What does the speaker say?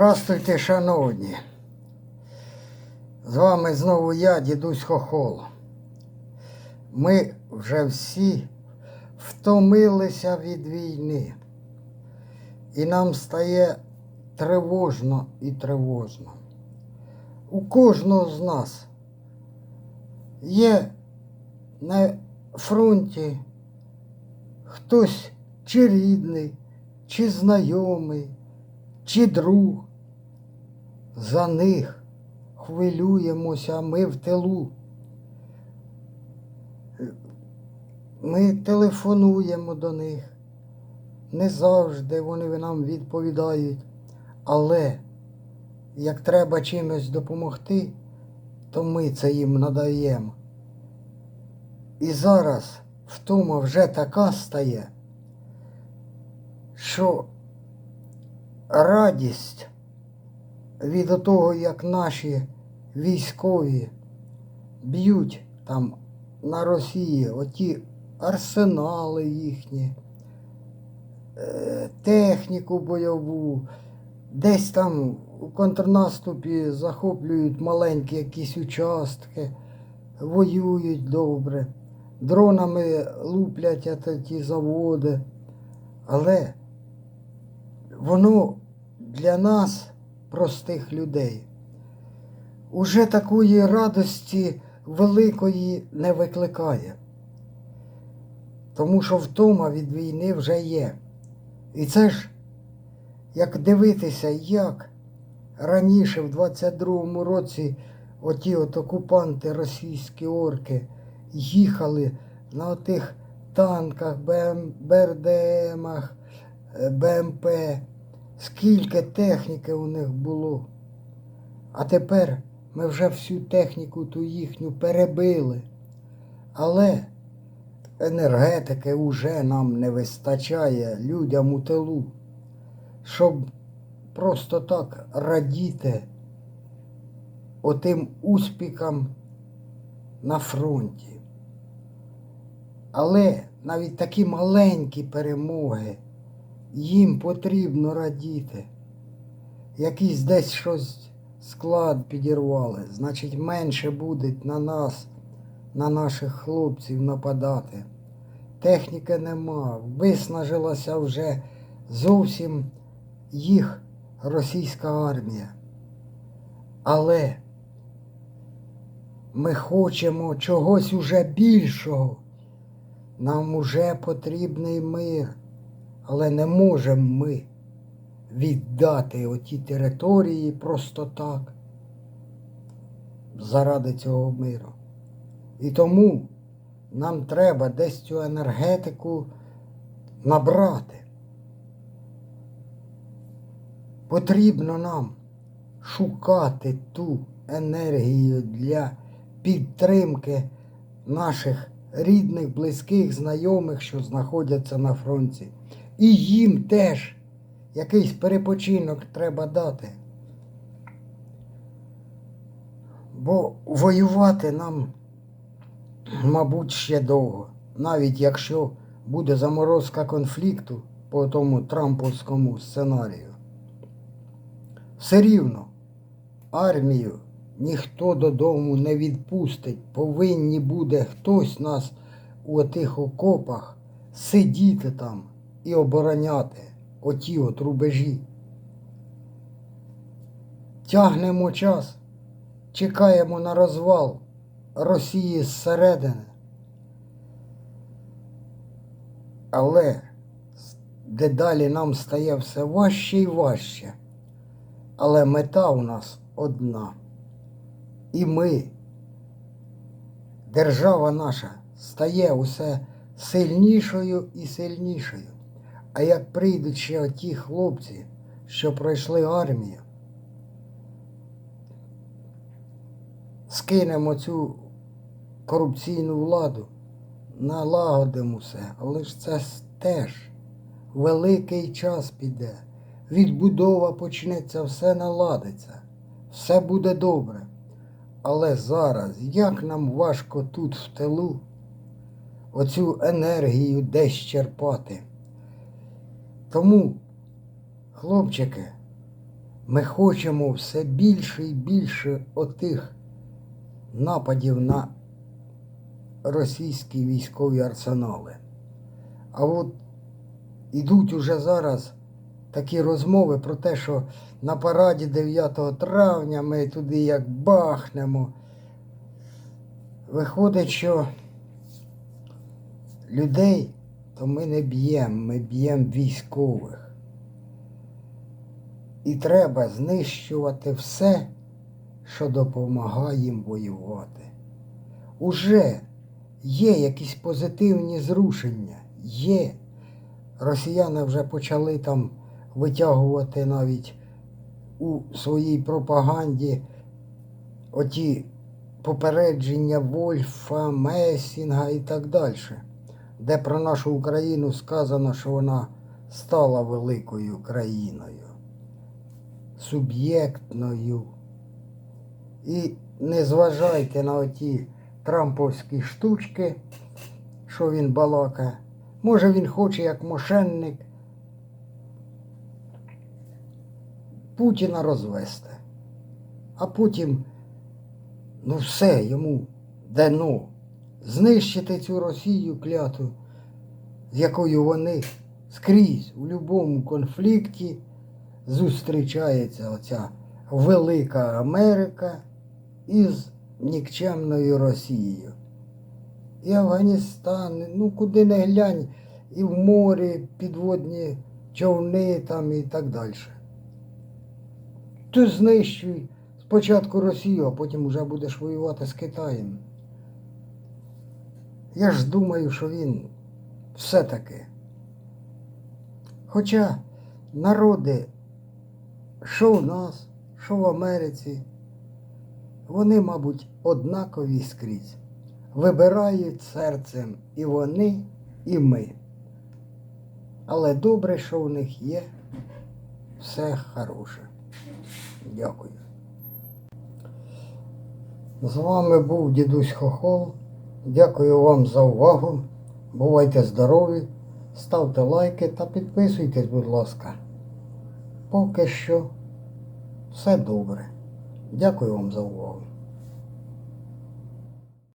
Здравствуйте, шановні. З вами знову я, дідусь Хохол. Ми вже всі втомилися від війни. І нам стає тривожно і тривожно. У кожного з нас є на фронті хтось чи рідний, чи знайомий, чи друг. За них хвилюємося ми в тилу. Ми телефонуємо до них. Не завжди вони нам відповідають. Але як треба чимось допомогти, то ми це їм надаємо. І зараз втома вже така стає, що радість від того, як наші військові б'ють там на Росії оті арсенали їхні, е, техніку бойову, десь там у контрнаступі захоплюють маленькі якісь участки, воюють добре, дронами луплять ті заводи. Але воно для нас, простих людей, уже такої радості великої не викликає. Тому що втома від війни вже є. І це ж, як дивитися, як раніше, в 22-му році, оті от окупанти, російські орки, їхали на тих танках, БМ, БРДМах, БМП, скільки техніки у них було. А тепер ми вже всю техніку ту їхню перебили. Але енергетики вже нам не вистачає людям у тилу, щоб просто так радіти отим успіхам на фронті. Але навіть такі маленькі перемоги їм потрібно радіти. Якийсь десь щось склад підірвали, значить менше буде на нас, на наших хлопців нападати. Техніки нема, виснажилася вже зовсім їх російська армія. Але ми хочемо чогось уже більшого. Нам уже потрібний мир, але не можемо ми віддати оті території просто так заради цього миру. І тому нам треба десь цю енергетику набрати. Потрібно нам шукати ту енергію для підтримки наших рідних, близьких, знайомих, що знаходяться на фронті. І їм теж якийсь перепочинок треба дати. Бо воювати нам, мабуть, ще довго. Навіть якщо буде заморозка конфлікту по тому трамповському сценарію. Все рівно армію ніхто додому не відпустить. Повинні буде хтось нас у тих окопах сидіти там і обороняти оті от рубежі. Тягнемо час, чекаємо на розвал Росії зсередини. Але дедалі нам стає все важче і важче. Але мета у нас одна. І ми, держава наша, стає усе сильнішою і сильнішою. А як прийдуть ще оті хлопці, що пройшли армію, скинемо цю корупційну владу, налагодимо все, але ж це теж великий час піде. Відбудова почнеться, все наладиться, все буде добре. Але зараз, як нам важко тут в тилу оцю енергію десь черпати. Тому, хлопчики, Ми хочемо все більше і більше отих нападів на російські військові арсенали. А от ідуть уже зараз такі розмови про те, що на параді 9 травня ми туди як бахнемо. Виходить, що людей то ми не б'ємо, ми б'ємо військових. І треба знищувати все, що допомагає їм воювати. Уже є якісь позитивні зрушення, є. Росіяни вже почали там витягувати навіть у своїй пропаганді оті попередження Вольфа, Месінга і так далі, де про нашу Україну сказано, що вона стала великою країною, суб'єктною. І не зважайте на оті трамповські штучки, що він балакає. Може він хоче, як мошенник, Путіна розвести. А потім, ну все, йому дано знищити цю Росію кляту, з якою вони скрізь у будь-якому конфлікті зустрічається оця велика Америка із нікчемною Росією. І Афганістан, ну куди не глянь, і в морі підводні човни там і так далі. Ти знищуй спочатку Росію, а потім вже будеш воювати з Китаєм. Я ж думаю, що він все-таки. Хоча народи, що в нас, що в Америці, вони, мабуть, однакові скрізь. Вибирають серцем і вони, і ми. Але добре, що в них є все хороше. Дякую. З вами був дідусь Хохол. Дякую вам за увагу. Бувайте здорові, ставте лайки та підписуйтесь, будь ласка. Поки що все добре. Дякую вам за увагу.